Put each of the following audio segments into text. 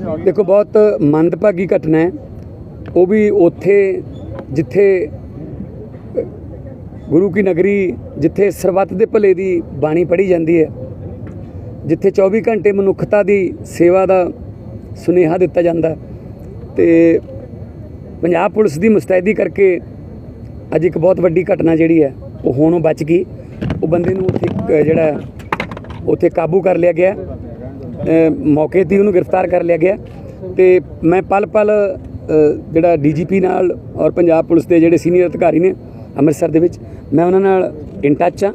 ਦੇਖੋ, ਬਹੁਤ ਮੰਦਭਾਗੀ ਘਟਨਾ ਹੈ। ਉਹ ਵੀ ਉੱਥੇ ਜਿੱਥੇ ਗੁਰੂ ਕੀ ਨਗਰੀ ਜਿੱਥੇ ਸਰਬੱਤ ਦੇ ਭਲੇ ਦੀ ਬਾਣੀ ਪੜ੍ਹੀ ਜਾਂਦੀ ਹੈ, ਜਿੱਥੇ 24 ਘੰਟੇ ਮਨੁੱਖਤਾ ਦੀ ਸੇਵਾ ਦਾ ਸੁਨੇਹਾ ਦਿੱਤਾ ਜਾਂਦਾ ਹੈ। ਤੇ ਪੰਜਾਬ ਪੁਲਿਸ ਦੀ ਮੁਸਤੈਦੀ ਕਰਕੇ ਅੱਜ ਇੱਕ ਬਹੁਤ ਵੱਡੀ ਘਟਨਾ ਜਿਹੜੀ ਹੈ, ਉਹ ਹੋਣੋਂ ਬਚ ਗਈ। ਉਹ ਬੰਦੇ ਨੂੰ ਉੱਥੇ ਇੱਕ ਜਿਹੜਾ ਉੱਥੇ ਕਾਬੂ ਕਰ ਲਿਆ ਗਿਆ ਮੌਕੇ ਤੇ ਉਹਨੂੰ ਗ੍ਰਿਫਤਾਰ ਕਰ ਲਿਆ ਗਿਆ ਤੇ ਮੈਂ ਪਲ ਪਲ ਅ, ਜਿਹੜਾ ਡੀਜੀਪੀ ਨਾਲ ਔਰ ਪੰਜਾਬ ਪੁਲਿਸ ਦੇ ਜਿਹੜੇ ਸੀਨੀਅਰ ਅਧਿਕਾਰੀ ਨੇ ਅੰਮ੍ਰਿਤਸਰ ਦੇ ਵਿੱਚ ਮੈਂ ਉਹਨਾਂ ਨਾਲ ਇਨ ਟੱਚ ਆ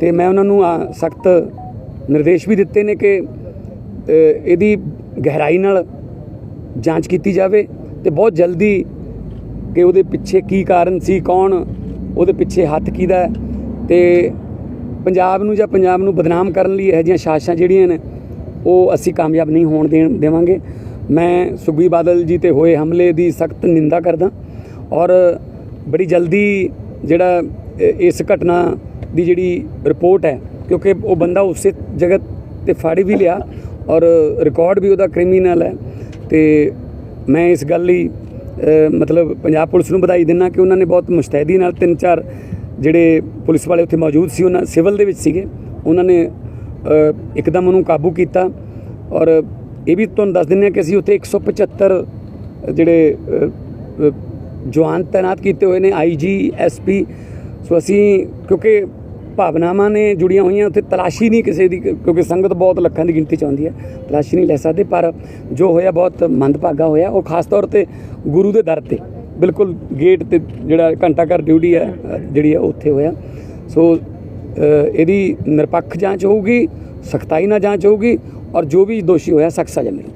ਤੇ ਮੈਂ ਉਹਨਾਂ ਨੂੰ ਸਖਤ ਨਿਰਦੇਸ਼ ਵੀ ਦਿੱਤੇ ਨੇ ਕਿ ਇਹਦੀ ਗਹਿਰਾਈ ਨਾਲ ਜਾਂਚ ਕੀਤੀ ਜਾਵੇ ਤੇ ਬਹੁਤ ਜਲਦੀ ਕਿ ਉਹਦੇ ਪਿੱਛੇ ਕੀ ਕਾਰਨ ਸੀ ਕੌਣ ਉਹਦੇ ਪਿੱਛੇ ਹੱਥ ਕਿਹਦਾ ਹੈ ਤੇ ਪੰਜਾਬ ਨੂੰ ਜਾਂ ਪੰਜਾਬ ਨੂੰ ਬਦਨਾਮ ਕਰਨ ਲਈ ਇਹੋ ਜਿਹੀਆਂ ਸਾਜ਼ਿਸ਼ਾਂ ਜਿਹੜੀਆਂ ਨੇ ਉਹ ਅਸੀਂ ਕਾਮਯਾਬ ਨਹੀਂ ਹੋਣ ਦੇਣ ਦੇਵਾਂਗੇ। ਮੈਂ ਸੁਖਬੀਰ ਬਾਦਲ ਜੀ ਤੇ ਹੋਏ ਹਮਲੇ ਦੀ ਸਖਤ ਨਿੰਦਾ ਕਰਦਾ ਔਰ ਬੜੀ ਜਲਦੀ ਜਿਹੜਾ ਇਸ ਘਟਨਾ ਦੀ ਜਿਹੜੀ ਰਿਪੋਰਟ ਹੈ, ਕਿਉਂਕਿ ਉਹ ਬੰਦਾ ਉਸੇ ਜਗ੍ਹਾ ਤੇ ਫਾੜੀ ਵੀ ਲਿਆ ਔਰ ਰਿਕਾਰਡ ਵੀ ਉਹਦਾ ਕ੍ਰਿਮੀਨਲ ਹੈ ਤੇ ਮੈਂ ਇਸ ਗੱਲ ਲਈ ਮਤਲਬ ਪੰਜਾਬ ਪੁਲਿਸ ਨੂੰ ਵਧਾਈ ਦਿੰਦਾ ਕਿ ਉਹਨਾਂ ਨੇ ਬਹੁਤ ਮੁਸਤੈਦੀ ਨਾਲ ਤਿੰਨ ਚਾਰ ਜਿਹੜੇ ਪੁਲਿਸ ਵਾਲੇ ਉੱਥੇ ਮੌਜੂਦ ਸੀ, ਉਹਨਾਂ ਸਿਵਲ ਦੇ ਵਿੱਚ ਸੀਗੇ, ਉਹਨਾਂ ਨੇ ਇੱਕਦਮ ਉਹਨੂੰ ਕਾਬੂ ਕੀਤਾ ਔਰ ਇਹ ਵੀ ਤੁਹਾਨੂੰ ਦੱਸ ਦਿੰਦੇ ਹਾਂ ਕਿ ਅਸੀਂ ਉੱਥੇ 175 ਜਿਹੜੇ ਅ, ਅ, ਜਵਾਨ ਤਾਇਨਾਤ ਕੀਤੇ ਹੋਏ ਨੇ ਆਈਜੀ ਐਸਪੀ ਸੋ ਅਸੀਂ ਕਿਉਂਕਿ ਭਾਵਨਾਵਾਂ ਨੇ ਜੁੜੀਆਂ ਹੋਈਆਂ ਉੱਥੇ ਤਲਾਸ਼ੀ ਨਹੀਂ ਕਿਸੇ ਦੀ ਕਿਉਂਕਿ ਸੰਗਤ ਬਹੁਤ ਲੱਖਾਂ ਦੀ ਗਿਣਤੀ ਚ ਆਉਂਦੀ ਹੈ ਤਲਾਸ਼ੀ ਨਹੀਂ ਲੈ ਸਕਦੇ ਪਰ ਜੋ ਹੋਇਆ ਬਹੁਤ ਮੰਦਭਾਗਾ ਹੋਇਆ ਔਰ ਖਾਸ ਤੌਰ ਤੇ ਗੁਰੂ ਦੇ ਦਰ ਤੇ ਬਿਲਕੁਲ ਗੇਟ ਤੇ ਜਿਹੜਾ ਘੰਟਾ ਘਰ ਡਿਊਟੀ ਹੈ ਜਿਹੜੀ ਹੈ ਉੱਥੇ ਹੋਇਆ। ਸੋ ਇਹਦੀ ਨਿਰਪੱਖ ਜਾਂਚ ਹੋਊਗੀ, ਸਖਤਾਈ ਨਾਲ ਜਾਂਚ ਹੋਊਗੀ ਔਰ ਜੋ ਵੀ ਦੋਸ਼ੀ ਹੋਇਆ ਸਖਤ ਸਜ਼ਾ ਮਿਲੇਗੀ।